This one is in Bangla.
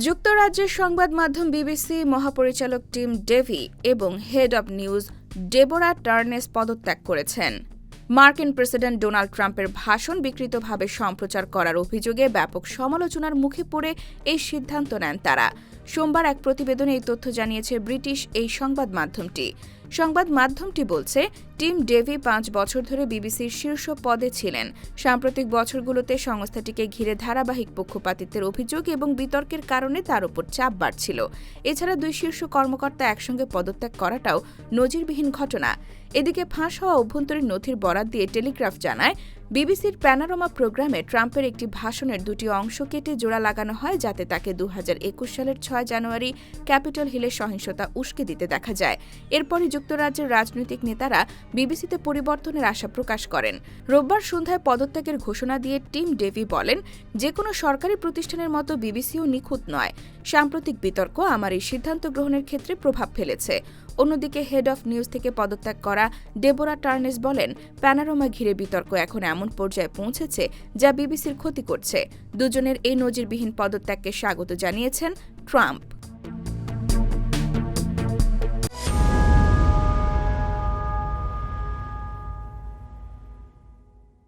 যুক্তরাজ্যের সংবাদ মাধ্যম বিবিসি মহাপরিচালক টিম ডেভি এবং head of news Deborah Turness পদত্যাগ করেছেন। মার্কিন প্রেসিডেন্ট ডোনাল্ড ট্রাম্পের ভাষণ বিকৃতভাবে সম্প্রচার করার অভিযোগে ব্যাপক সমালোচনার মুখে পড়ে এই সিদ্ধান্ত নেন তারা। সোমবার এক প্রতিবেদনে এই তথ্য জানিয়েছে ব্রিটিশ এই সংবাদ মাধ্যমটি। সংবাদ মাধ্যমটি বলছে, টিম ডেভি পাঁচ বছর ধরে বিবিসির শীর্ষ পদে ছিলেন। সাম্প্রতিক বছরগুলোতে সংস্থাটিকে ঘিরে ধারাবাহিক পক্ষপাতিত্বের অভিযোগ এবং বিতর্কের কারণে তার উপর চাপ বাড়ছিল। এছাড়া দুই শীর্ষ কর্মকর্তা একসঙ্গে পদত্যাগ করাটাও নজিরবিহীন ঘটনা। এদিকে ফাঁস হওয়া অভ্যন্তরীণ নথির বরাত দিয়ে টেলিগ্রাফ জানায়, বিবিসির প্যানারোমা প্রোগ্রামে ট্রাম্পের একটি ভাষণের দুটি অংশ কেটে জোড়া লাগানো হয় যাতে তাকে দু হাজার একুশ সালের ছয় জানুয়ারি ক্যাপিটল হিলে সহিংসতা উস্কে দিতে দেখা যায়। এরপরই যুক্তরাজ্যের রাজনৈতিক নেতারা বিবিসিতে পরিবর্তনের আশা প্রকাশ করেন। রোববার সন্ধ্যায় পদত্যাগের ঘোষণা দিয়ে টিম ডেভি বলেন যে কোনো সরকারি প্রতিষ্ঠানের মতো বিবিসিও নিখুঁত নয়। সাম্প্রতিক বিতর্ক আমার এই সিদ্ধান্ত গ্রহণের ক্ষেত্রে প্রভাব ফেলেছে। অন্যদিকে হেড অফ নিউজ থেকে পদত্যাগ করা ডেবোরা টার্নেস বলেন, প্যানারোমা ঘিরে বিতর্ক এখন এমন পর্যায়ে পৌঁছেছে যা বিবিসির ক্ষতি করছে। দুজনের এই নজিরবিহীন পদত্যাগকে স্বাগত জানিয়েছেন Trump.